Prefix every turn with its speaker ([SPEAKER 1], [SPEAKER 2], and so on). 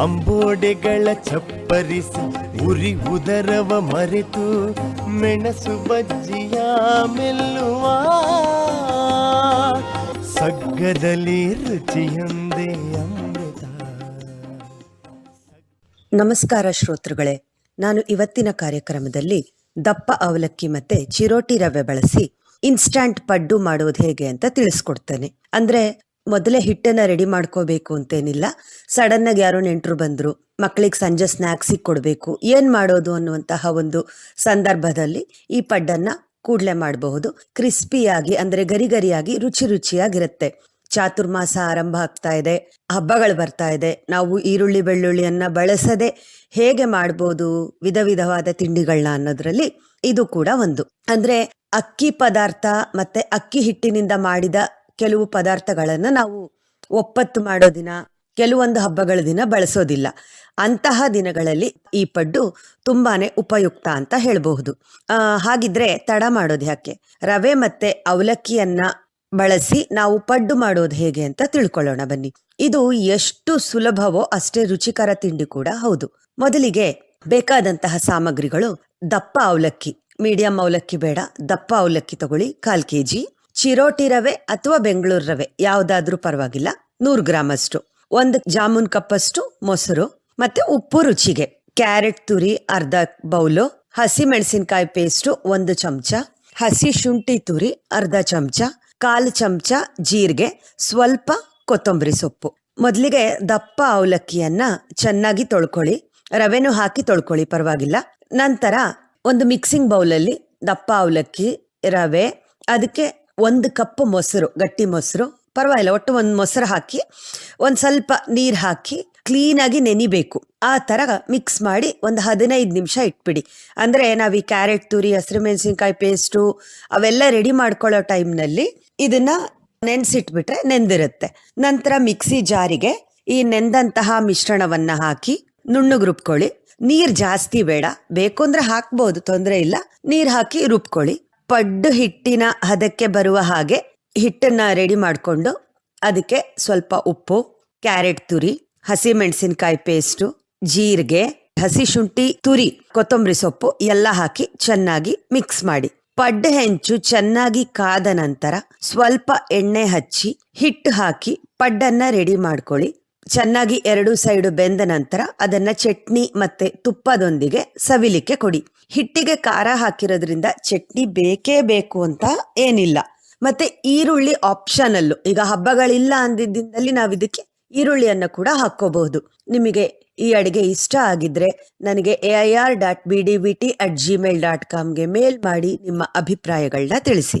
[SPEAKER 1] ಅಂಬೋಡೆಗಳ ಚಪ್ಪರಿಸಿ ಉರಿ ಉದರವ ಮರೆತು ಮೆಣಸು ಬಜ್ಜಿಯ ಮೆಲ್ಲುವ. ಸಗ್ಗದಲ್ಲಿ ರುಚಿಯೊಂದೇ ಅಮೃತ.
[SPEAKER 2] ನಮಸ್ಕಾರ ಶ್ರೋತೃಗಳೇ, ನಾನು ಇವತ್ತಿನ ಕಾರ್ಯಕ್ರಮದಲ್ಲಿ ದಪ್ಪ ಅವಲಕ್ಕಿ ಮತ್ತೆ ಚಿರೋಟಿ ರವೆ ಬಳಸಿ ಇನ್ಸ್ಟಂಟ್ ಪಡ್ಡು ಮಾಡೋದು ಹೇಗೆ ಅಂತ ತಿಳಿಸ್ಕೊಡ್ತೇನೆ. ಅಂದ್ರೆ ಮೊದಲೇ ಹಿಟ್ಟನ್ನ ರೆಡಿ ಮಾಡ್ಕೋಬೇಕು ಅಂತೇನಿಲ್ಲ. ಸಡನ್ ಆಗಿ ಯಾರೋ ನೆಂಟರು ಬಂದ್ರು. ಮಕ್ಕಳಿಗೆ ಸಂಜೆ ಸ್ನ್ಯಾಕ್ಸಿಗೆ ಕೊಡಬೇಕು. ಏನು ಮಾಡೋದು ಅನ್ನುವಂತಹ ಒಂದು ಸಂದರ್ಭದಲ್ಲಿ ಈ ಪಡ್ಡನ್ನ ಕೂಡಲೇ ಮಾಡಬಹುದು. ಕ್ರಿಸ್ಪಿಯಾಗಿ ಅಂದ್ರೆ ಗರಿ ಗರಿಯಾಗಿ ರುಚಿ ರುಚಿಯಾಗಿರುತ್ತೆ. ಚಾತುರ್ಮಾಸ ಆರಂಭ ಆಗ್ತಾ ಇದೆ. ಹಬ್ಬಗಳು ಬರ್ತಾ ಇದೆ. ನಾವು ಈರುಳ್ಳಿ, ಬೆಳ್ಳುಳ್ಳಿಯನ್ನ ಬಳಸದೆ ಹೇಗೆ ಮಾಡ್ಬೋದು, ವಿಧ ವಿಧವಾದ ತಿಂಡಿಗಳನ್ನ ಅನ್ನೋದ್ರಲ್ಲಿ ಇದು ಕೂಡ ಒಂದು. ಅಂದ್ರೆ ಅಕ್ಕಿ ಪದಾರ್ಥ ಮತ್ತೆ ಅಕ್ಕಿ ಹಿಟ್ಟಿನಿಂದ ಮಾಡಿದ ಕೆಲವು ಪದಾರ್ಥಗಳನ್ನು ನಾವು ಒಪ್ಪತ್ತು ಮಾಡೋ ದಿನ, ಕೆಲವೊಂದು ಹಬ್ಬಗಳ ದಿನ ಬಳಸೋದಿಲ್ಲ. ಅಂತಹ ದಿನಗಳಲ್ಲಿ ಈ ಪಡ್ಡು ತುಂಬಾನೇ ಉಪಯುಕ್ತ ಅಂತ ಹೇಳಬಹುದು. ಹಾಗಿದ್ರೆ ತಡ ಮಾಡೋದು ಯಾಕೆ? ರವೆ ಮತ್ತೆ ಅವಲಕ್ಕಿಯನ್ನ ಬಳಸಿ ನಾವು ಪಡ್ಡು ಮಾಡೋದು ಹೇಗೆ ಅಂತ ತಿಳ್ಕೊಳ್ಳೋಣ ಬನ್ನಿ. ಇದು ಎಷ್ಟು ಸುಲಭವೋ ಅಷ್ಟೇ ರುಚಿಕರ ತಿಂಡಿ ಕೂಡ ಹೌದು. ಮೊದಲಿಗೆ ಬೇಕಾದಂತಹ ಸಾಮಗ್ರಿಗಳು ದಪ್ಪ ಅವಲಕ್ಕಿ, ಮೀಡಿಯಂ ಅವಲಕ್ಕಿ ಬೇಡ, ದಪ್ಪ ಅವಲಕ್ಕಿ ತಗೊಳ್ಳಿ, ಕಾಲ್ ಕೆಜಿ. ಚಿರೋಟಿ ರವೆ ಅಥವಾ ಬೆಂಗಳೂರು ರವೆ, ಯಾವುದಾದ್ರೂ ಪರವಾಗಿಲ್ಲ. ನೂರು ಗ್ರಾಮ್ ಅಷ್ಟು. ಒಂದು ಜಾಮೂನ್ ಕಪ್ಪಷ್ಟು ಮೊಸರು, ಮತ್ತೆ ಉಪ್ಪು ರುಚಿಗೆ. ಕ್ಯಾರೆಟ್ ತುರಿ, ಅರ್ಧ ಬೌಲು, ಹಸಿ ಮೆಣಸಿನಕಾಯಿ ಪೇಸ್ಟು ಒಂದು ಚಮಚ, ಹಸಿ ಶುಂಠಿ ತುರಿ, ಅರ್ಧ ಚಮಚ, ಕಾಲು ಚಮಚ ಜೀರಿಗೆ, ಸ್ವಲ್ಪ ಕೊತ್ತಂಬರಿ ಸೊಪ್ಪು. ಮೊದಲಿಗೆ ದಪ್ಪ ಅವಲಕ್ಕಿಯನ್ನ ಚೆನ್ನಾಗಿ ತೊಳ್ಕೊಳ್ಳಿ. ರವೆನೂ ಹಾಕಿ ತೊಳ್ಕೊಳ್ಳಿ, ಪರವಾಗಿಲ್ಲ. ನಂತರ ಒಂದು ಮಿಕ್ಸಿಂಗ್ ಬೌಲಲ್ಲಿ ದಪ್ಪ ಅವಲಕ್ಕಿ, ರವೆ, ಅದಕ್ಕೆ ಒಂದು ಕಪ್ ಮೊಸರು, ಗಟ್ಟಿ ಮೊಸರು, ಪರವಾಗಿಲ್ಲ, ಒಟ್ಟು ಒಂದು ಮೊಸರು ಹಾಕಿ, ಒಂದು ಸ್ವಲ್ಪ ನೀರು ಹಾಕಿ ಕ್ಲೀನಾಗಿ ನೆನಿಬೇಕು. ಆ ಥರ ಮಿಕ್ಸ್ ಮಾಡಿ ಒಂದು ಹದಿನೈದು ನಿಮಿಷ ಇಟ್ಬಿಡಿ. ಅಂದರೆ ನಾವು ಈ ಕ್ಯಾರೆಟ್ ತುರಿ, ಹಸಿರು ಮೆಣಸಿನ್ಕಾಯಿ ಪೇಸ್ಟು ಅವೆಲ್ಲ ರೆಡಿ ಮಾಡ್ಕೊಳ್ಳೋ ಟೈಮ್ನಲ್ಲಿ ಇದನ್ನು ನೆನೆಸಿಟ್ಬಿಟ್ರೆ ನೆಂದಿರುತ್ತೆ. ನಂತರ ಮಿಕ್ಸಿ ಜಾರಿಗೆ ಈ ನೆಂದಂತಹ ಮಿಶ್ರಣವನ್ನು ಹಾಕಿ ನುಣ್ಣಗೆ ರುಬ್ಕೊಳ್ಳಿ ನೀರು ಜಾಸ್ತಿ ಬೇಡ. ಬೇಕು ಅಂದರೆ ಹಾಕ್ಬೋದು, ತೊಂದರೆ ಇಲ್ಲ. ನೀರು ಹಾಕಿ ರುಬ್ಕೊಳ್ಳಿ. ಪಡ್ಡು ಹಿಟ್ಟಿನ ಹದಕ್ಕೆ ಬರುವ ಹಾಗೆ ಹಿಟ್ಟನ್ನು ರೆಡಿ ಮಾಡಿಕೊಂಡು ಅದಕ್ಕೆ ಸ್ವಲ್ಪ ಉಪ್ಪು, ಕ್ಯಾರೆಟ್ ತುರಿ ಹಸಿ ಮೆಣಸಿನಕಾಯಿ ಪೇಸ್ಟು ಜೀರಿಗೆ, ಹಸಿ ಶುಂಠಿ, ತುರಿ, ಕೊತ್ತಂಬರಿ ಸೊಪ್ಪು ಎಲ್ಲ ಹಾಕಿ ಚೆನ್ನಾಗಿ ಮಿಕ್ಸ್ ಮಾಡಿ. ಪಡ್ಡು ಹೆಂಚು ಚೆನ್ನಾಗಿ ಕಾದ ನಂತರ ಸ್ವಲ್ಪ ಎಣ್ಣೆ ಹಚ್ಚಿ ಹಿಟ್ಟು ಹಾಕಿ ಪಡ್ಡನ್ನ ರೆಡಿ ಮಾಡ್ಕೊಳ್ಳಿ. ಚೆನ್ನಾಗಿ ಎರಡು ಸೈಡು ಬೆಂದ ನಂತರ ಅದನ್ನ ಚಟ್ನಿ ಮತ್ತೆ ತುಪ್ಪದೊಂದಿಗೆ ಸವಿಲಿಕ್ಕೆ ಕೊಡಿ. ಹಿಟ್ಟಿಗೆ ಖಾರ ಹಾಕಿರೋದ್ರಿಂದ ಚಟ್ನಿ ಬೇಕೇ ಬೇಕು ಅಂತ ಏನಿಲ್ಲ. ಮತ್ತೆ ಈರುಳ್ಳಿ ಆಪ್ಷನಲ್ಲು ಈಗ ಹಬ್ಬಗಳಿಲ್ಲ ಅಂದಿದ್ದಲ್ಲಿ ನಾವು ಇದಕ್ಕೆ ಈರುಳ್ಳಿಯನ್ನ ಕೂಡ ಹಾಕೋಬಹುದು ನಿಮಗೆ ಈ ಅಡಿಗೆ ಇಷ್ಟ ಆಗಿದ್ರೆ ನನಗೆ A I R dot B D V T at Gmail dot ಕಾಮ್ಗೆ mail ಮಾಡಿ ನಿಮ್ಮ ಅಭಿಪ್ರಾಯಗಳನ್ನ ತಿಳಿಸಿ.